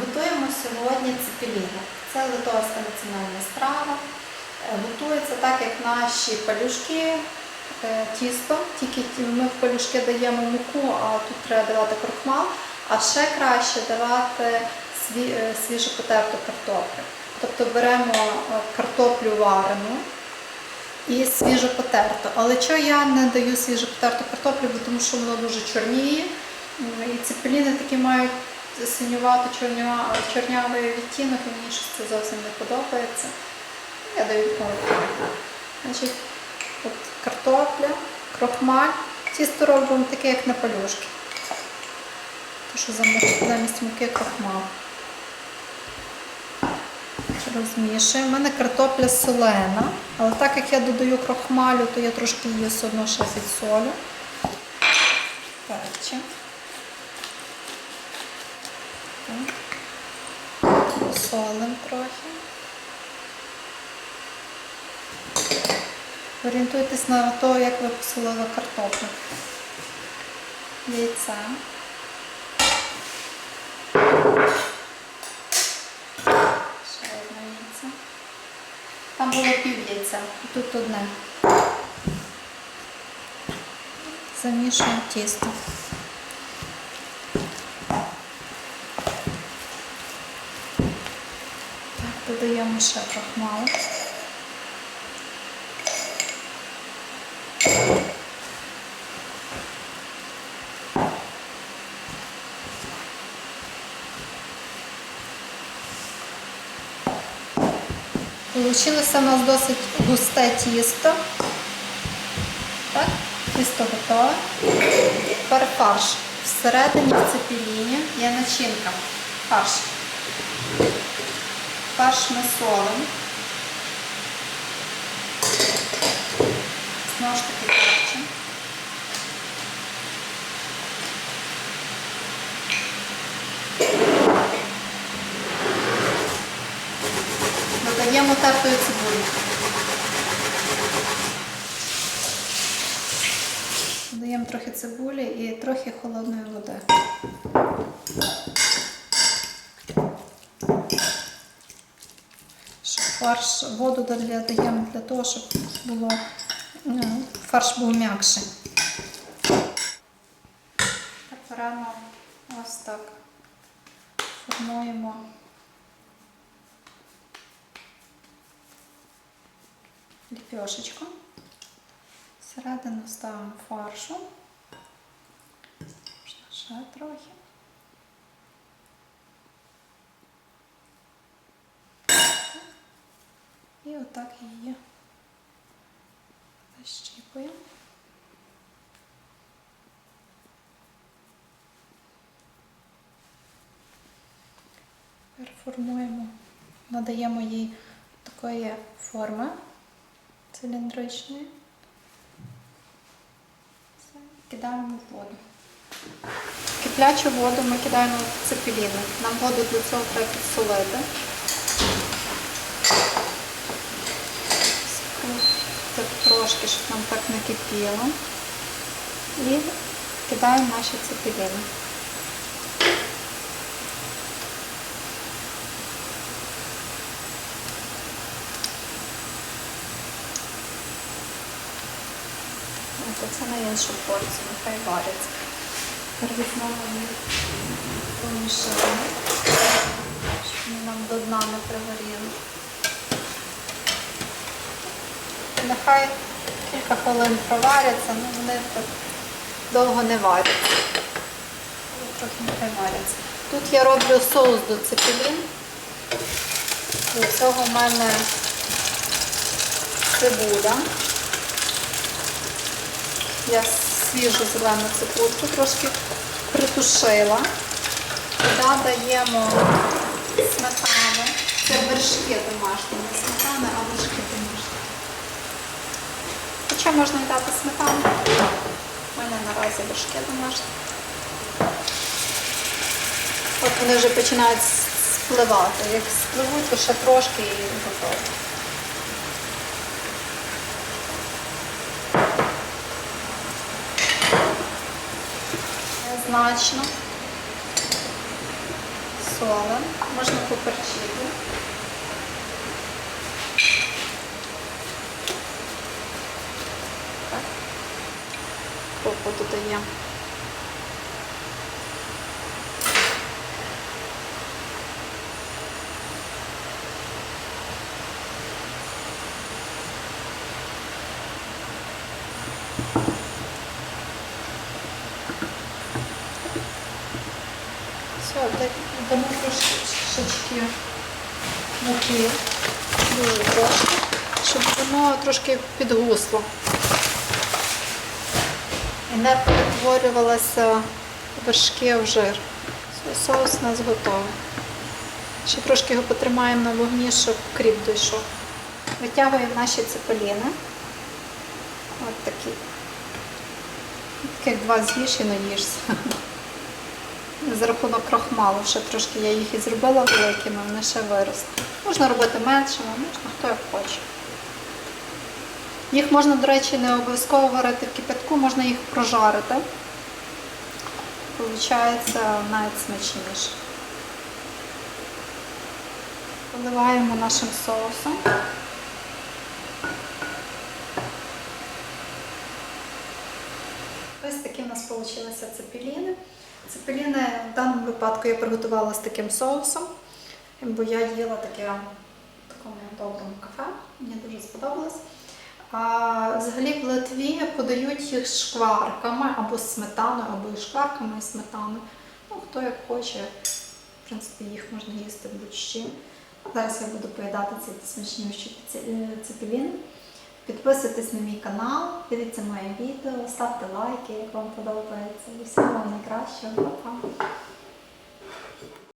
Готуємо сьогодні цепеліни. Це литовська національна страва. Е, Готується так, як наші палюшки, е, тісто, тільки ми в палюшки даємо муку, а тут треба давати крохмал, а ще краще давати е, свіжопотерту картоплю. Тобто беремо картоплю варену і свіжопотерту. Але чого я не даю свіжопотерту картоплю, бо тому що воно дуже чорніє. І цепеліни такі мають синювато чорня- чорнявий відтінок, мені щось це зовсім не подобається. Я даю такого. Значить, от картопля, крохмаль. Тісто робимо таке, як на палюшки. То, що замість, муки крохмал. Розмішуємо. У мене картопля солена, але так як я додаю крохмалю, то я трошки її все одно ще підсолю. Перчим. Посолимо трохи. Орієнтуйтесь на те, як ви посолили картоплю. Яйця. Ще одне яйце. Там було пів яйця, тут одне. Замішуємо тісто. Додаємо ще крахмал. Получилося у нас досить густе тісто. Так, тісто готове. Тепер фарш. Всередині в цепеліні є начинка. Фарш. Фарш ми солимо. Знову ж таки перчимо. Додаємо тертої цибулі. Додаємо трохи цибулі і трохи холодної води. Щоб фарш, воду додаємо для того, щоб було, ну, фарш був м'якший. Беремо ось так. Формуємо ліпешечку. Всередину ставимо фаршу. Можна ще трохи. І отак її защіпуємо. Тепер формуємо, надаємо їй такої форми циліндричної. Все, кидаємо в воду. Киплячу воду ми кидаємо в цепеліни. Нам воду для цього треба підсолити. Так трошки, щоб нам так не кипіло. І кидаємо наші цепеліни. Це на іншу порцію, нехай варяться. Тепер візьмемо їх помішаємо, щоб вони нам до дна не пригоріли. Нехай кілька хвилин проваряться, але вони так довго не варяться. Трохи нехай варяться. Тут я роблю соус до цепелін. До цього в мене цибуля. Я свіжу зелену цибульку трошки притушила. Туди даємо сметану. Це вершки домашні, не сметани, а вершки домашні. Хоча можна дати сметану. У мене наразі вершки домашні. От вони вже починають спливати. Як спливуть, то ще трошки і готово. Незначно. посолимо, можна поперчити. Крупу додаємо. Все, дамо трошечки муки, дуже трошки, щоб воно трошки підгусло. І не перетворювалося вершки в жир. Соус у нас готовий. Ще трошки його потримаємо на вогні, щоб кріп дійшов. Витягуємо наші цепеліни. Ось такі. Таких два з'їш і наїшся. За рахунок крохмалу, ще трошки я їх і зробила великими, вони ще виросли. Можна робити меншими, можна хто як хоче. Їх можна, до речі, не обов'язково варити в кипятку, можна їх прожарити. Получається навіть смачніше. Поливаємо нашим соусом. Ось такі в нас вийшли цепеліни. Цепеліни в даному випадку я приготувала з таким соусом, бо я їла таке в такому доброму кафе, мені дуже сподобалось. Взагалі в Литві подають їх шкварками або сметаною, або і шкварками і сметаною. Ну, хто як хоче, в принципі, їх можна їсти будь-чим. Зараз я буду поїдати ці смачніші цепеліни. Підписуйтесь на мій канал, дивіться моє відео, ставте лайки, як вам подобається. І всього найкращого. Па-па!